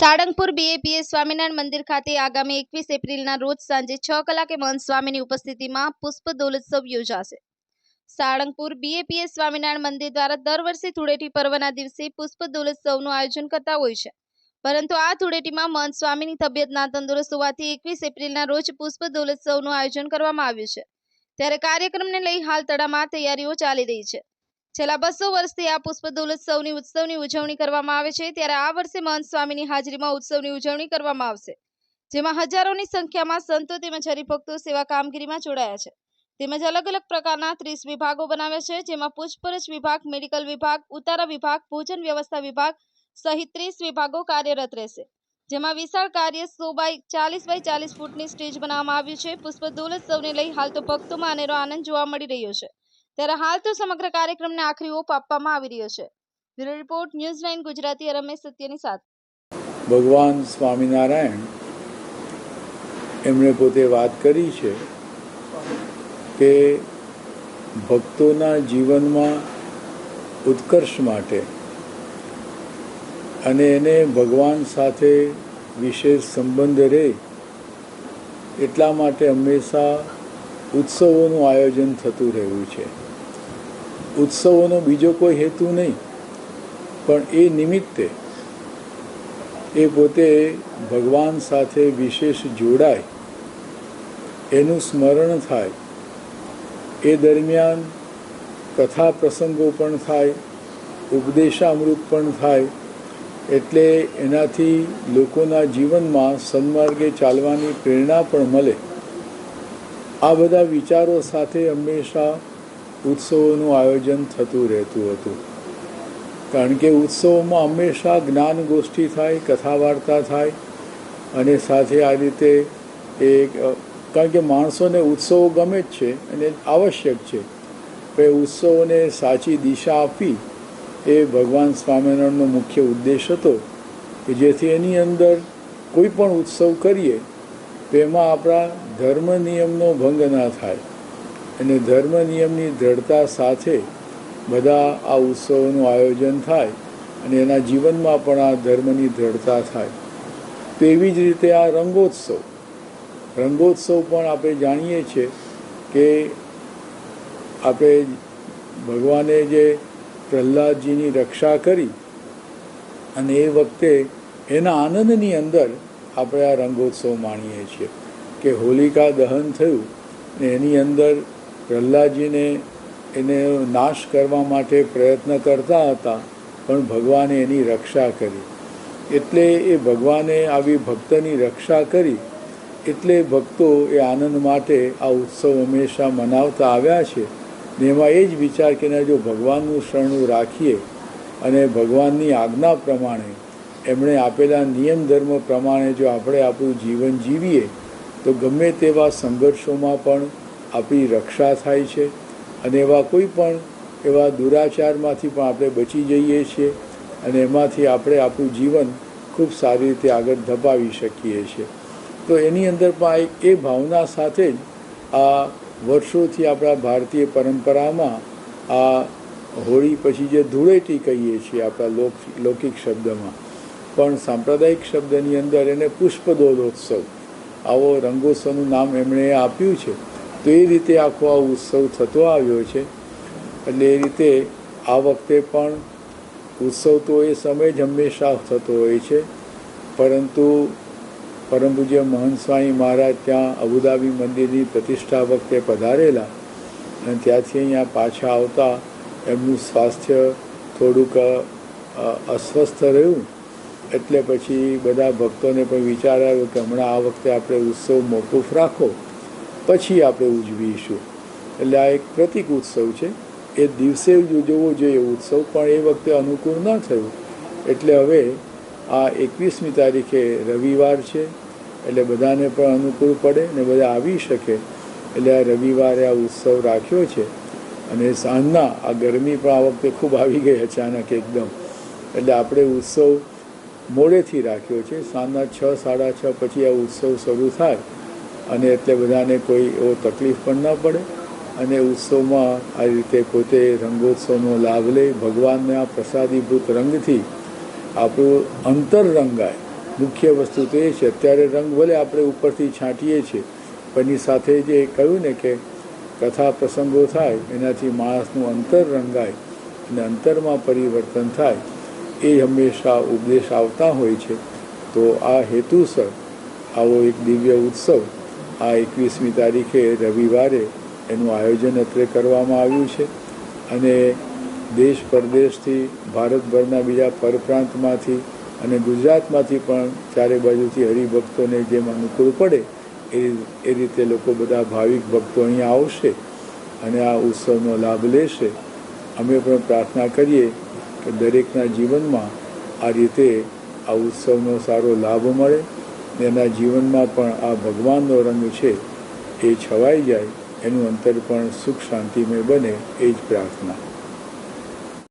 સાળંગપુર બીએપીએ સ્વામિનારાયણ મંદિર ખાતે આગામી એકવીસ એપ્રિલના રોજ સાંજે છ કલાકે મહંત સ્વામીની ઉપસ્થિતિમાં પુષ્પ દોલોત્સવ યોજાશે. સાળંગપુર બીએપીએ સ્વામિનારાયણ મંદિર દ્વારા દર વર્ષે ધૂળેટી પર્વના દિવસે પુષ્પ દોલોત્સવનું આયોજન કરતા હોય છે. પરંતુ આ ધૂળેટીમાં મહંત સ્વામીની તબિયત ના તંદુરસ્ત હોવાથી એકવીસ એપ્રિલના રોજ પુષ્પ દોલોત્સવનું આયોજન કરવામાં આવ્યું છે. ત્યારે કાર્યક્રમને લઈ હાલ તડામાર તૈયારીઓ ચાલી રહી છે. છેલ્લા બસો વર્ષથી આ પુષ્પ દોલોત્સવની ઉત્સવની ઉજવણી કરવામાં આવે છે. ત્યારે આ વર્ષે મહંત સ્વામીની હાજરીમાં ઉત્સવની ઉજવણી કરવામાં આવશે. જેમાં હજારોની સંખ્યામાં સંતો તેમજ હરિભક્તો સેવા કામગીરીમાં જોડાયા છે. તેમજ અલગ અલગ પ્રકારના ત્રીસ વિભાગો બનાવ્યા છે. જેમાં પૂછપરછ વિભાગ, મેડિકલ વિભાગ, ઉતારા વિભાગ, ભોજન વ્યવસ્થા વિભાગ સહિત ત્રીસ વિભાગો કાર્યરત રહેશે. જેમાં વિશાળ કાર્ય સો બાય ચાલીસ બાય ચાલીસ ફૂટની સ્ટેજ બનાવવામાં આવ્યું છે. પુષ્પ દોલોત્સવને લઈ હાલ તો ભક્તોમાં અનેરો આનંદ જોવા મળી રહ્યો છે. ત્યારે હાલ તો સમગ્ર કાર્યક્રમને આખરી ઓપ આપવામાં આવી રહ્યો છે. Bureau report, news nine Gujarati, Ramesh સત્યની સાથે. ભગવાન સ્વામિનારાયણ એમણે પોતે વાત કરી છે કે ભક્તોના જીવનમાં ઉત્કર્ષ માટે અને એને ભગવાન સાથે વિશેષ સંબંધ રહે એટલા માટે હંમેશા ઉત્સવોનું આયોજન થતું રહ્યું છે. ઉત્સવોનો બીજો કોઈ હેતુ નહીં, પણ એ નિમિત્તે એ પોતે ભગવાન સાથે વિશેષ જોડાય, એનું સ્મરણ થાય. એ દરમિયાન કથા પ્રસંગો પણ થાય, ઉપદેશામૃત પણ થાય, એટલે એનાથી લોકોના જીવનમાં સન્માર્ગે ચાલવાની પ્રેરણા પણ મળે. આ બધા વિચારો સાથે હંમેશા ઉત્સવોનું આયોજન થતું રહેતું હતું. કારણ કે ઉત્સવોમાં હંમેશા જ્ઞાન ગોષ્ઠી થાય કથા વાર્તા થાય અને સાથે આ રીતે એ કારણ કે માણસોને ઉત્સવો ગમે જ છે અને આવશ્યક છે. એ ઉત્સવોને સાચી દિશા આપી એ ભગવાન સ્વામિનારાયણનો મુખ્ય ઉદ્દેશ હતો કે જેથી એની અંદર કોઈ પણ ઉત્સવ કરીએ તો એમાં આપણા ધર્મ નિયમનો ભંગ ના થાય. અને ધર્મ નિયમની દ્રઢતા સાથે બધા આ ઉત્સવોનું આયોજન થાય અને એના જીવનમાં પણ આ ધર્મની દ્રઢતા થાય. તેવી જ રીતે આ રંગોત્સવ. રંગોત્સવ પણ આપણે જાણીએ છીએ કે આપણે ભગવાને જે પ્રહલાદજીની રક્ષા કરી અને એ વખતે એના આનંદની અંદર આપણે આ રંગોત્સવ માણીએ છીએ કે હોલિકા દહન થયું ને એની અંદર પ્રહલાદજીને એને નાશ કરવા માટે પ્રયત્ન કરતા હતા, પણ ભગવાને એની રક્ષા કરી. એટલે એ ભગવાને આવી ભક્તની રક્ષા કરી, એટલે ભક્તો એ આનંદ માટે આ ઉત્સવ હંમેશા મનાવતા આવ્યા છે. ને એમાં એ જ વિચાર કે જો ભગવાનનું શરણું રાખીએ અને ભગવાનની આજ્ઞા પ્રમાણે એમણે આપેલા નિયમ ધર્મ પ્રમાણે જો આપણે આપણું જીવન જીવીએ, તો ગમે તેવા સંઘર્ષોમાં પણ આપણી રક્ષા થાય છે અને એવા કોઈ પણ એવા દુરાચારમાંથી પણ આપણે બચી જઈએ છીએ અને એમાંથી આપણે આપણું જીવન ખૂબ સારી રીતે આગળ ધપાવી શકીએ છીએ. તો એની અંદર પણ એક એ ભાવના સાથે જ આ વર્ષોથી આપણા ભારતીય પરંપરામાં આ હોળી પછી જે ધૂળેટી કહીએ છીએ આપણા લોક, લૌકિક શબ્દમાં પણ સાંપ્રદાયિક શબ્દની અંદર એને પુષ્પદોલોત્સવ આવો રંગોત્સવનું નામ એમણે આપ્યું છે, તો એ રીતે આખો આ ઉત્સવ થતો આવ્યો છે. એટલે એ રીતે આ વખતે પણ ઉત્સવ તો એ સમય જ હંમેશા થતો હોય છે. પરંતુ પરમ પૂજ્ય મહંત સ્વામી મહારાજ ત્યાં અબુધાબી મંદિરની પ્રતિષ્ઠા વખતે પધારેલા અને ત્યાંથી અહીંયા પાછા આવતા એમનું સ્વાસ્થ્ય થોડુંક અસ્વસ્થ રહ્યું. એટલે પછી બધા ભક્તોને પણ વિચાર આવ્યો કે હમણાં આ વખતે આપણે ઉત્સવ મોકૂફ રાખો, પછી આપણે ઉજવીશું. એટલે આ એક પ્રતિક ઉત્સવ છે. એ દિવસે જ ઉજવવો જોઈએ. ઉત્સવ પણ એ વખતે અનુકૂળ ન થયું. એટલે હવે આ એકવીસમી તારીખે રવિવાર છે. એટલે બધાને પણ અનુકૂળ પડે ને બધા આવી શકે. એટલે આ રવિવારે આ ઉત્સવ રાખ્યો છે. અને સાંજના આ ગરમી પણ આ વખતે ખૂબ આવી ગઈ અચાનક એકદમ. એટલે આપણે ઉત્સવ મોડેથી રાખ્યો છે. સાંજના છ, સાડા છ પછી આ ઉત્સવ શરૂ થાય અને એટલે બધાને કોઈ એવો તકલીફ પણ ન પડે અને ઉત્સવમાં આ રીતે પોતે રંગોત્સવનો લાભ લે. ભગવાનના પ્રસાદીભૂત રંગથી આપણું અંતર રંગાય. મુખ્ય વસ્તુ તો એ છે, અત્યારે રંગ ભલે આપણે ઉપરથી છાંટીએ છીએ, પણ એની સાથે જે કહ્યું ને કે કથા પ્રસંગો થાય, એનાથી માણસનું અંતર રંગાય અને અંતરમાં પરિવર્તન થાય. એ હંમેશા ઉપદેશ આવતા હોય છે. તો આ હેતુસર આવો એક દિવ્ય ઉત્સવ આ એકવીસમી તારીખે રવિવારે એનું આયોજન અત્રે કરવામાં આવ્યું છે. અને દેશ પરદેશથી ભારતભરના બીજા પરપ્રાંતમાંથી અને ગુજરાતમાંથી પણ ચારે બાજુથી હરિભક્તોને જેમ અનુકૂળ પડે એ એ રીતે લોકો બધા ભાવિક ભક્તો અહીંયા આવશે અને આ ઉત્સવનો લાભ લેશે. અમે પણ પ્રાર્થના કરીએ કે દરેકના જીવનમાં આ રીતે આ ઉત્સવનો સારો લાભ મળે એના જીવનમાં પણ આ ભગવાનનો રંગ છે એ છવાઈ જાય, એનું અંતર પણ સુખ શાંતિમય બને એ જ પ્રાર્થના.